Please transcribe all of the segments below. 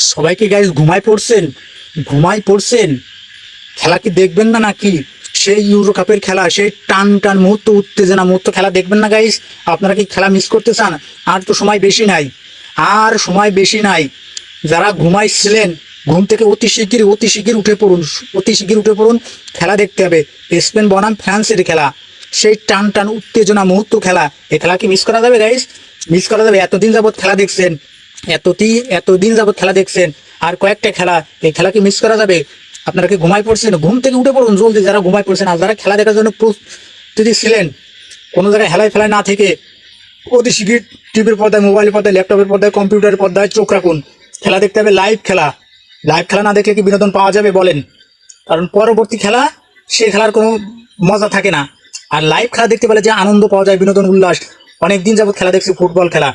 সবাইকে গাইজ ঘুমায় পড়ছেন? ঘুমায় পড়ছেন? খেলা কি দেখবেন না নাকি? সেই ইউরো কাপের খেলা, সেই টান টান মুহূর্ত, উত্তেজনা মুহূর্ত খেলা দেখবেন না গাইস আপনারা কি খেলা মিস করতে চান? আর তো সময় বেশি নাই। আর সময় বেশি নাই। যারা ঘুমাইছিলেন, ঘুম থেকে অতি শিগগির অতি শিগগির উঠে পড়ুন, অতি শিগগির উঠে পড়ুন, খেলা দেখতে হবে। স্পেন বনাম ফ্রান্সের খেলা। সেই টান টান উত্তেজনা মুহূর্ত খেলা। এই খেলা কি মিস করা যাবে গাইস মিস করা যাবে। এতদিন যাবত খেলা দেখছেন। এতটি এতদিন যাবত খেলা দেখছেন, আর কয়েকটা খেলা, এই খেলা কি মিস করা যাবে? আপনারা কি ঘুমায় পড়ছেন? ঘুম থেকে উঠে পড়ুন, জলদি, যারা ঘুমায় পড়ছেন, আর যারা খেলা দেখার জন্য প্রস্তুতি ছিলেন, কোনো জায়গায় হেলায় ফেলায় না থেকে অতি শিগগির টিভির পর্দায় মোবাইল পর্দায় ল্যাপটপের পর্দায় কম্পিউটারের পর্দায় চোখ রাখুন। খেলা দেখতে হবে লাইভ খেলা। লাইভ খেলা না দেখলে কি বিনোদন পাওয়া যাবে বলেন? কারণ পরবর্তী খেলা, সে খেলার কোনো মজা থাকে না। আর লাইভ খেলা দেখতে পেলে যে আনন্দ পাওয়া যায়, বিনোদন, উল্লাস। অনেক দিন যাবত খেলা দেখছি, ফুটবল খেলা।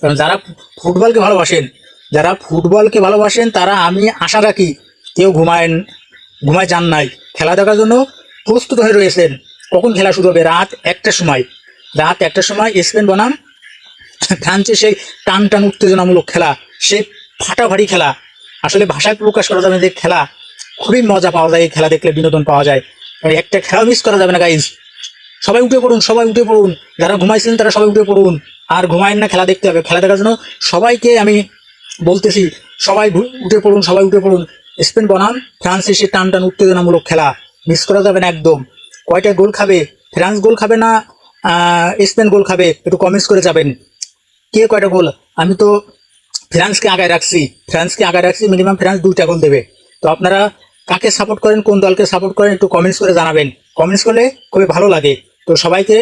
কারণ যারা ফুটবলকে ভালোবাসেন, যারা ফুটবলকে ভালোবাসেন, তারা আমি আশা রাখি কেউ ঘুমায় ঘুমায় যান নাই। খেলা দেখার জন্য প্রস্তুত হয়ে রয়েছেন। কখন খেলা শুরু হবে? রাত একটার সময়। রাত একটার সময় স্পেন বনাম। ফ্রান্সে সেই টান টান উত্তেজনামূলক খেলা সে ফাটাফাটি খেলা। আসলে ভাষায় প্রকাশ করা যাবে যে খেলা। খুবই মজা পাওয়া যায় এই খেলা দেখলে, বিনোদন পাওয়া যায়। একটা খেলা মিস করা যাবে না গাইজ সবাই উঠে পড়ুন, সবাই উঠে পড়ুন। যারা ঘুমাইছেন তারা সবাই উঠে পড়ুন। আর ঘুমায়েন না, খেলা দেখতে হবে। খেলা দেখার জন্য সবাইকে আমি বলতেছি, সবাই উঠে পড়ুন, সবাই উঠে পড়ুন। স্পেন বনাম, ফ্রান্স এসে টান টান উত্তেজনামূলক খেলা। মিস করা যাবে না একদম। কয়টা গোল খাবে? ফ্রান্স গোল খাবে না স্পেন গোল খাবে? একটু কমেন্টস করে যাবেন। কে কয়টা গোল? আমি তো ফ্রান্সকে আগায় রাখছি। ফ্রান্সকে আগায় রাখছি মিনিমাম ফ্রান্স দুইটা গোল দেবে। তো আপনারা কাকে সাপোর্ট করেন, কোন দলকে সাপোর্ট করেন, একটু কমেন্টস করে জানাবেন। কমেন্টস করলে খুবই ভালো লাগে। তো সবাইকে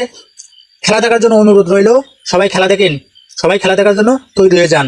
খেলা দেখার জন্য অনুরোধ রইল। সবাই খেলা দেখেন। সবাই খেলা দেখার জন্য তৈরি হয়ে যান।